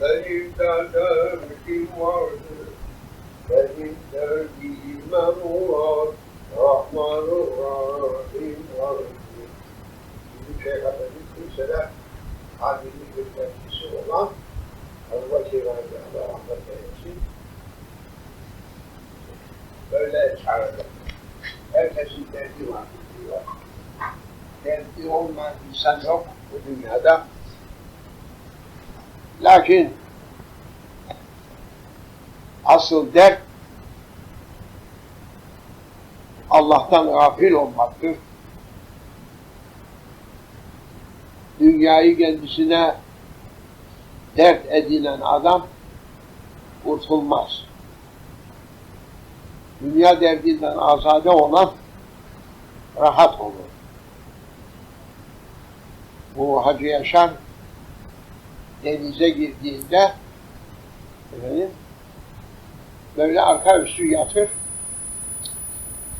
De derdim vardır. Benim derdime murat. Rahman Rahim vardır. Bizim Efendi kimseler halini göstergisi olan Allah Cebrail'e Allah rahmet eylesin. Böyle çağırdı. Herkesin derdi var. Derdi olmayan insan yok bu dünyada. Lakin asıl dert Allah'tan gafil olmaktır. Dünyayı kendisine dert edinen adam kurtulmaz. Dünya derdinden azade olan rahat olur. Bu Hacı Yaşar denize girdiğinde efendim, böyle arka üstü yatır,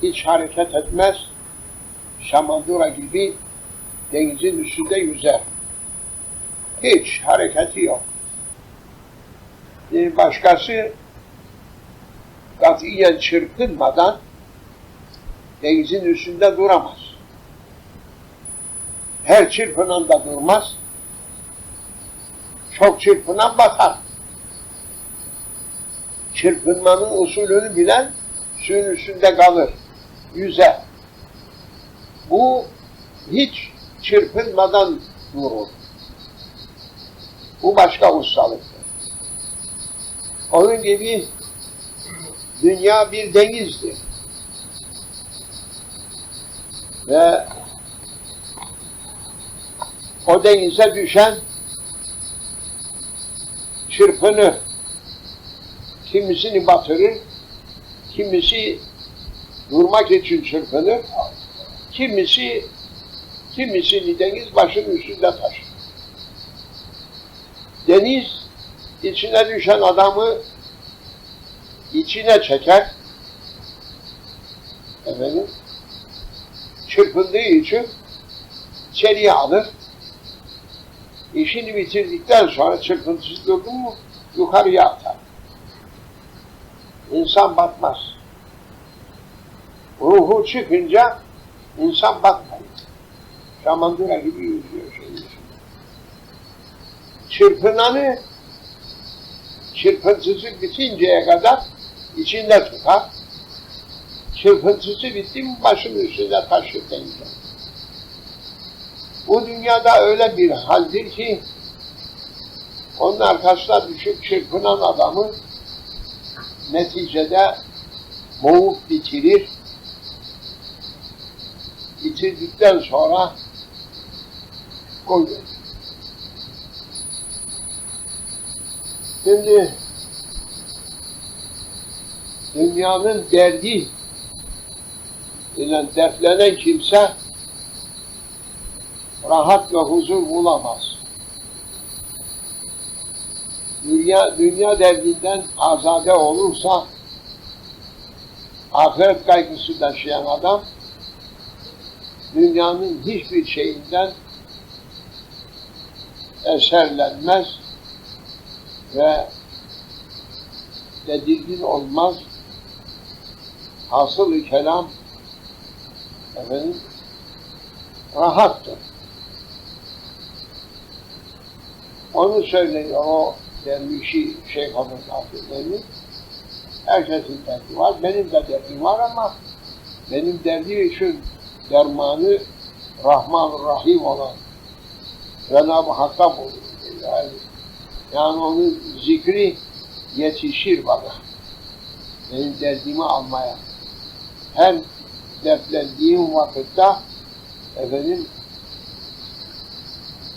hiç hareket etmez, şamandura gibi denizin üstünde yüzer. Hiç hareketi yok. Bir başkası katiyen çırpınmadan denizin üstünde duramaz. Her çırpınan da durmaz. Çok çırpınan batar. Çırpınmanın usulünü bilen suyun üstünde kalır. Yüzer. Bu hiç çırpınmadan durur. Bu başka ustalıktır. Onun gibi dünya bir denizdir. Ve o denize düşen çırpınır. Kimisini batırır, kimisi durmak için çırpınır, kimisi kimisini deniz başının üstünde taşır. Deniz içine düşen adamı içine çeker. Efendim, çırpındığı için içeriye alır. İşini bitirdikten sonra çırpıntısı durdu mu yukarıya atar. İnsan batmaz. Ruhu çıkınca insan batmıyor. Şamandıra gibi yüzüyor şeyin. Çırpınanı çırpıntısı bitinceye kadar içinde tutar. Çırpıntısı bitti mi başın üstünde taşır denize. Bu dünyada öyle bir haldir ki onun arkasına düşüp çırpınan adamı neticede boğup bitirir. Bitirdikten sonra koyuyor. Şimdi dünyanın derdi ile dertlenen kimse rahat ve huzur bulamaz. Dünya, dünya derdinden azade olursa ahiret kaygısı taşıyan adam dünyanın hiçbir şeyinden eserlenmez ve tedirgin olmaz. Hasıl-ı kelam efendim, rahattır. Onu söylüyor o dervişi Şeyh Hamid Hazretleri. Herkesin derdi var. Benim de derdim var ama benim derdi için dermanı Rahman Rahim olan Cenab-ı Hakk'a bulur. Yani, yani onun zikri yetişir bana. Benim derdimi almaya. Her dertlendiğim vakitte efendim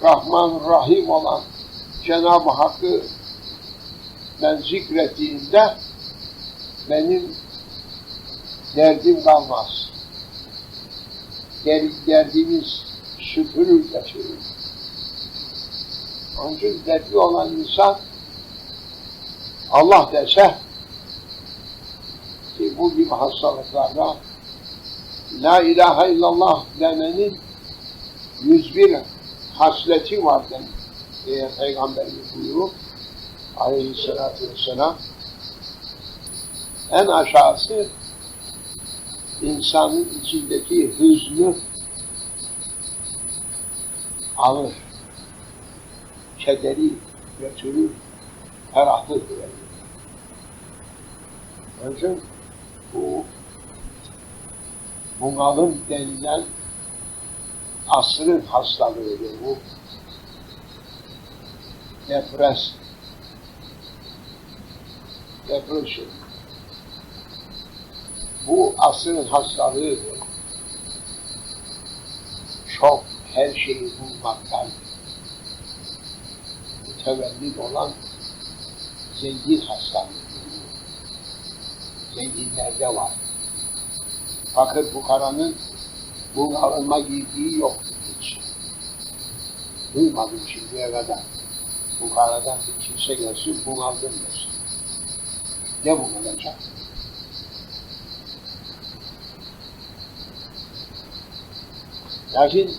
Rahman Rahim olan Cenab-ı Hakk'ı ben zikrettiğimde benim derdim kalmaz. Der, derdimiz süpürür geçirir. Onun için dertli olan insan Allah dese ki bu gibi hastalıklarda La ilahe illallah demenin 101 hasleti var demiş diye Peygamberimiz buyurup aleyhissalatü vesselam en aşağısı insanın içindeki hüznü alır, kederi götürür, ferahlık verir. Onun için bu bunalım denilen asrın hastalığıdır bu. Depres, depression. Bu asrın hastalığıdır. Çok her şeyi bulmaktan mütevellit olan zengin hastalığı. Zenginlerde var. Fakir fukaranın bu alınma girdiği yoktur hiç. Duymadım şimdiye kadar. Fukaradan bir kimse gelsin bunaldım desin. Ne bunalacak? Lakin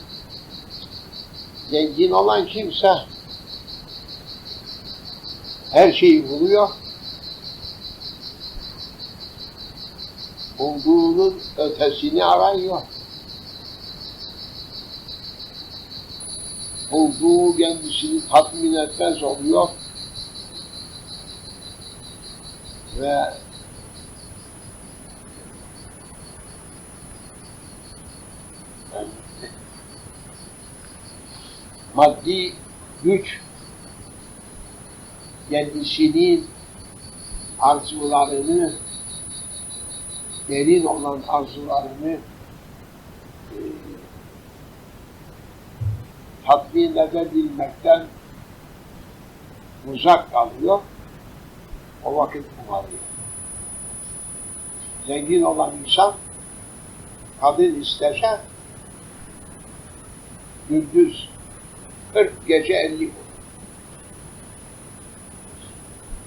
zengin olan kimse her şeyi buluyor. Bulduğunun ötesini arıyor. Bulduğu kendisini tatmin etmez oluyor. Ve maddi güç kendisinin arzularını derin olan arzularını tatmin edebilmekten uzak kalıyor. O vakit bunalıyor. Zengin olan insan kadın istese gündüz 40 gece 50 gün.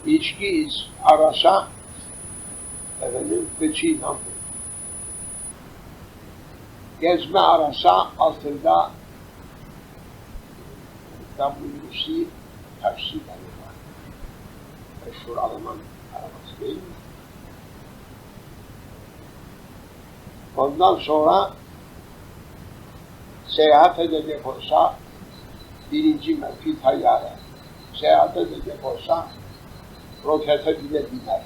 İçki iz arasa efendim bulur. Gezme arasa altında WC taksileri var. Meşhur Alman arabası değil mi? Ondan sonra seyahat edecek olsa birinci mevki tayyare. Seyahat edecek olsa rokete bile biner.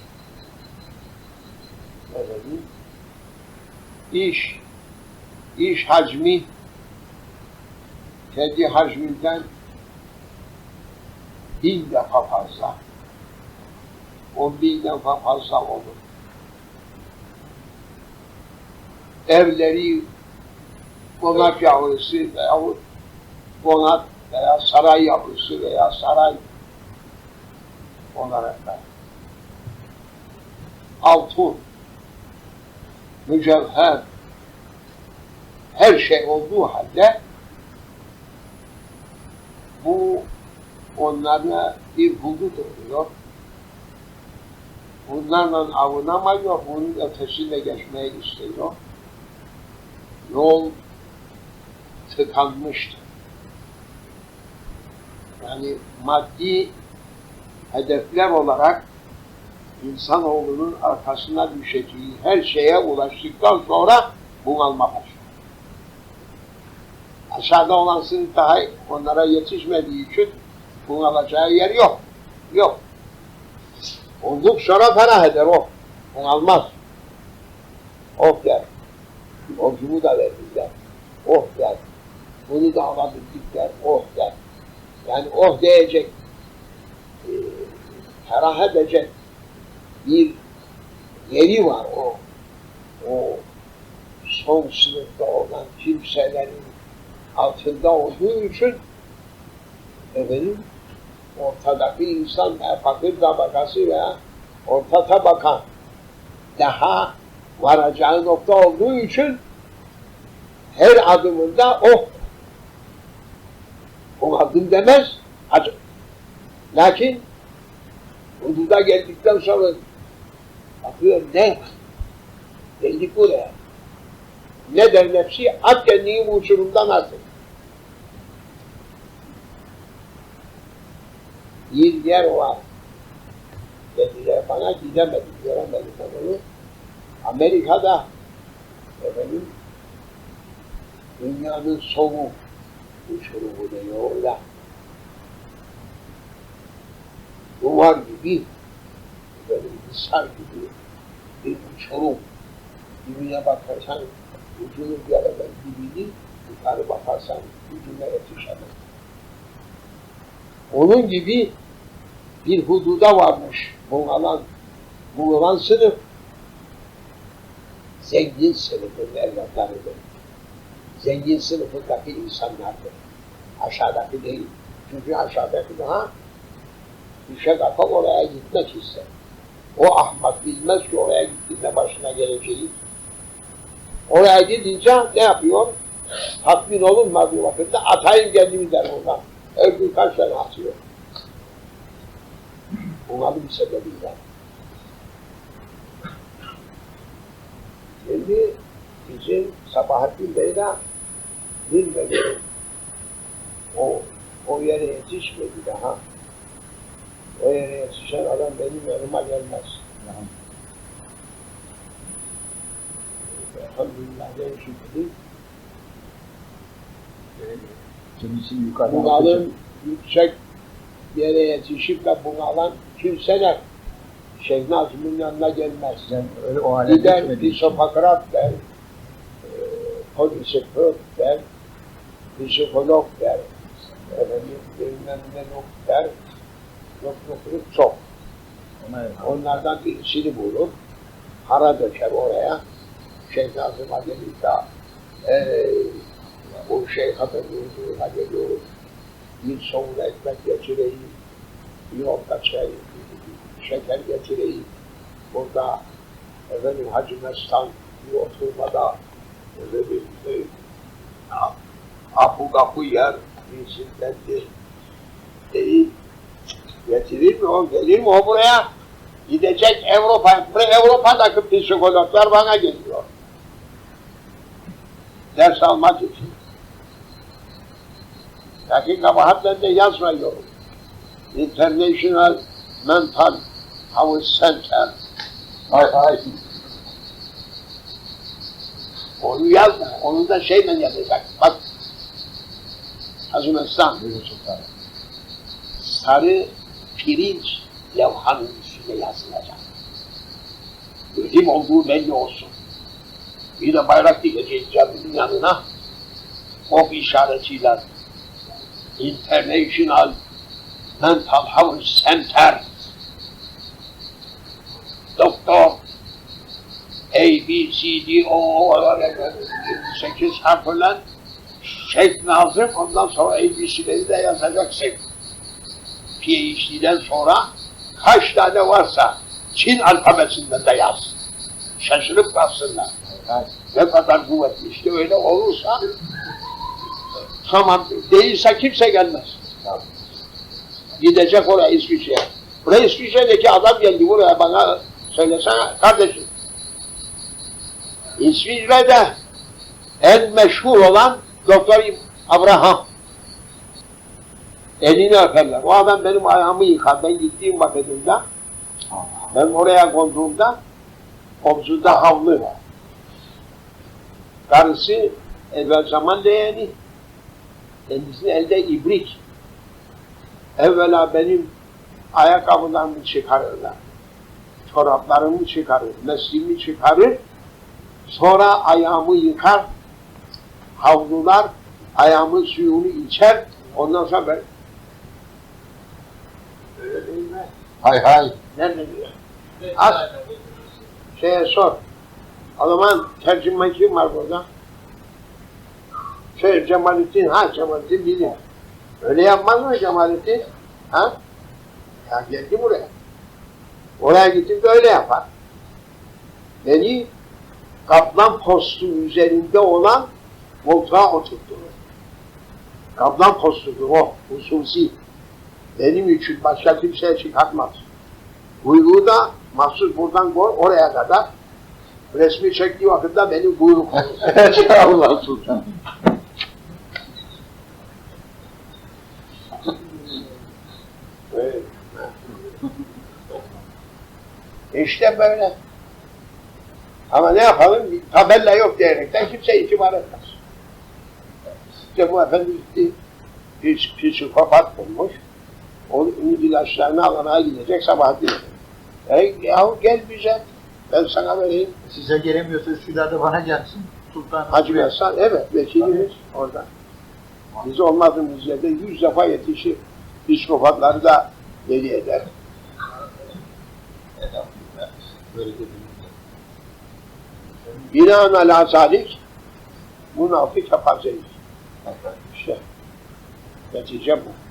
Efendim, iş, iş hacmi kendi hacminden bin defa fazla, on bin defa fazla olur. Evleri konak yavrusu veyahut konak veya saray yavrusu veya saray olarak da altın, mücevher, her şey olduğu halde bu onlara bir hudut oluyor. Bunlarla avunamıyor, bunun ötesine geçmeye istiyor. Yol tıkanmıştır. Yani maddi hedefler olarak insanoğlunun arkasına düşeceği her şeye ulaştıktan sonra bunalma başlıyor. Aşağıda olan sınıf daha onlara yetişmediği için bunalacağı yer yok. Yok. Olduk sonra ferah eder o. Bunalmaz. Oh der. Borcumu da verdik der. Oh der. Bunu da alabildik der. Oh der. Yani oh diyecek. E, ferah edecek bir yeri var o. O son sınıfta olan kimselerin altında olduğu için efendim ortadaki insan fakir tabakası veya orta tabaka daha varacağı nokta olduğu için her adımında o o adım demez acı. Lakin hududa geldikten sonra bakıyor ne? Geldik buraya. Ne der nefsi? At kendini bu uçurumdan atın. Bir yer var. dediler bana gidemedim, göremedim onu. Amerika'da efendim dünyanın sonu uçurumu diyorlar. Duvar gibi böyle bir sar gibi bir uçurum dibine bakarsan ucunu göremez dibini yukarı bakarsan ucuna yetişemez. Onun gibi bir hududa varmış bulunan, bulunan sınıf zengin sınıfın evlatlarıdır. Zengin sınıfındaki insanlardır. Aşağıdaki değil. Çünkü aşağıdaki daha düşe kalka oraya gitmek ister. O ahmak bilmez ki oraya gittiğinde başına geleceği. Oraya gidince ne yapıyor? Tatmin olunmadığı vakitte atayım kendimi der oradan. Her gün kaç tane atıyor. Bunların bir sebebiyle. Şimdi bizim Sabahattin Bey de bilmedi. O, o yere yetişmedi daha. O yere yetişen adam benim yanıma gelmez. Elhamdülillah ben şükür. Kendisi yukarıdan Bunalın yüksek yere yetişip de bunalan kimseler Şeyh Nazım'ın yanına gelmez. Yani öyle o hale Gider geçmedi. psikoprat der, e, polisikop der, psikolog der, efendim bilmem ne yok der, yok yok yok çok. Onlardan birisini bulur, para döker oraya. Şeyh Nazım'a gelir de, e, bu şey kadın yurduğuna geliyor, bir soğuk ekmek getireyim, bir orta çay, şeker getireyim. Burada efendim Hacı Mestan bir oturmada efendim, e, apu kapı yer, birisinden de değil. Getirir mi o, gelir mi o buraya? Gidecek Avrupa, buraya Avrupa'daki psikologlar bana geliyor. Ders almak için. Lakin kabahat ben de yazmıyorum. International Mental Health Center. Hay hay. Onu yazma. Onu da şeyle yazacak. Bak. Sultanım. sarı pirinç levhanın üstüne yazılacak. Mühim olduğu belli olsun. Bir de bayrak dikeceğiz caminin yanına. Ok işaretiyle International Mental Health Center Doktor A, B, C, D, O, 28 harfle Şeyh Nazım ondan sonra ABC'leri de yazacaksın. PhD'den sonra kaç tane varsa Çin alfabesinden de yaz. Şaşırıp kalsınlar. Ne kadar kuvvetli. İşte öyle olursa tamam değilse kimse gelmez. Gidecek oraya İsviçre'ye. Buraya İsviçre'deki adam geldi buraya bana söylesene kardeşim. İsviçre'de en meşhur olan Doktor Abraham. Elini öperler. O adam benim ayağımı yıkar. Ben gittiğim vakitinde ben oraya konduğumda omzunda havlu var. Karısı evvel zaman leğeni, kendisinin elde ibrik. Evvela benim ayakkabılarımı çıkarırlar. Çoraplarımı çıkarır, mesleğimi çıkarır. Sonra ayağımı yıkar, havlular, ayağımın suyunu içer. Ondan sonra ben... Öyle değil mi? Hay hay. Nerede diyor? Az şeye sor. O zaman tercüme kim var burada? Şey Cemalettin, ha Cemalettin bilir. Öyle yapmaz mı Cemalettin? Ha? Ya geldi buraya. Oraya gidip böyle yapar. Beni kaplan postu üzerinde olan koltuğa oturtturur. Kaplan postudur o, hususi. Benim için başka kimseye çıkartmaz. Kuyruğu da mahsus buradan koy oraya kadar resmi çektiği vakitte benim kuyruk olur. Allah sultanım. İşte böyle. Ama ne yapalım? Bir tabela yok diyerekten kimse itibar etmez. İşte bu efendi gitti. Bir psikopat bulmuş. Onun ilaçlarını alana gidecek Sabahattin. E, yahu gel bize. Ben sana vereyim. Size gelemiyorsa Üsküdar'da bana gelsin. Sultan Hacı Behzat, evet vekilimiz orada. Biz olmadığımız yerde yüz defa yetişir. Psikopatları da deli eder. Elhamdülillah. Böyle de bilmiyorum. Binaen ala zalik münafık yapacaktır. İşte netice bu.